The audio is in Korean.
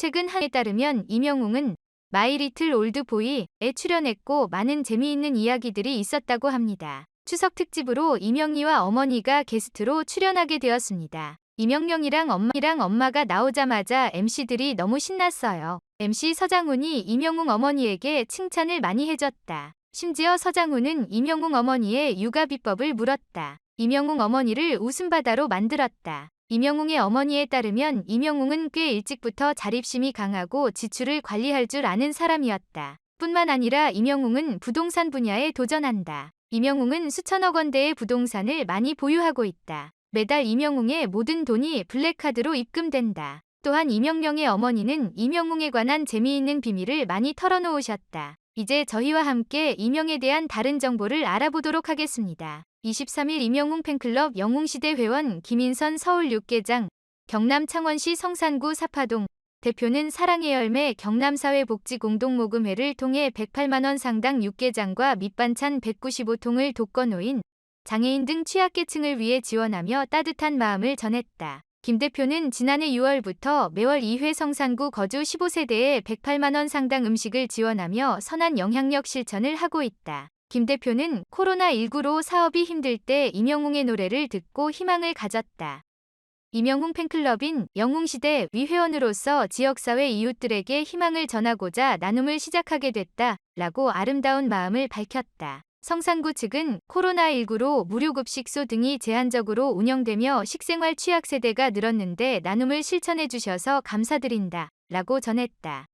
최근 한에 따르면 임영웅은 마이리틀 올드보이에 출연했고 많은 재미있는 이야기들이 있었다고 합니다. 추석 특집으로 임영희와 어머니가 게스트로 출연하게 되었습니다. 임영영이랑 엄마랑 엄마가 나오자마자 MC들이 너무 신났어요. MC 서장훈이 임영웅 어머니에게 칭찬을 많이 해줬다. 심지어 서장훈은 임영웅 어머니의 육아 비법을 물었다. 임영웅 어머니를 웃음바다로 만들었다. 임영웅의 어머니에 따르면 임영웅은 꽤 일찍부터 자립심이 강하고 지출을 관리할 줄 아는 사람이었다. 뿐만 아니라 임영웅은 부동산 분야에 도전한다. 임영웅은 수천억 원대의 부동산을 많이 보유하고 있다. 매달 임영웅의 모든 돈이 블랙카드로 입금된다. 또한 임영영의 어머니는 임영웅에 관한 재미있는 비밀을 많이 털어놓으셨다. 이제 저희와 함께 임영에 대한 다른 정보를 알아보도록 하겠습니다. 23일 임영웅 팬클럽 영웅시대 회원 김인선 서울 6개장, 경남 창원시 성산구 사파동, 대표는 사랑의 열매 경남사회복지공동모금회를 통해 108만원 상당 6개장과 밑반찬 195통을 독거노인, 장애인 등 취약계층을 위해 지원하며 따뜻한 마음을 전했다. 김 대표는 지난해 6월부터 매월 2회 성산구 거주 15세대에 108만원 상당 음식을 지원하며 선한 영향력 실천을 하고 있다. 김 대표는 코로나19로 사업이 힘들 때 임영웅의 노래를 듣고 희망을 가졌다. 임영웅 팬클럽인 영웅시대 위회원으로서 지역사회 이웃들에게 희망을 전하고자 나눔을 시작하게 됐다. 라고 아름다운 마음을 밝혔다. 성산구 측은 코로나19로 무료급식소 등이 제한적으로 운영되며 식생활 취약 세대가 늘었는데 나눔을 실천해 주셔서 감사드린다. 라고 전했다.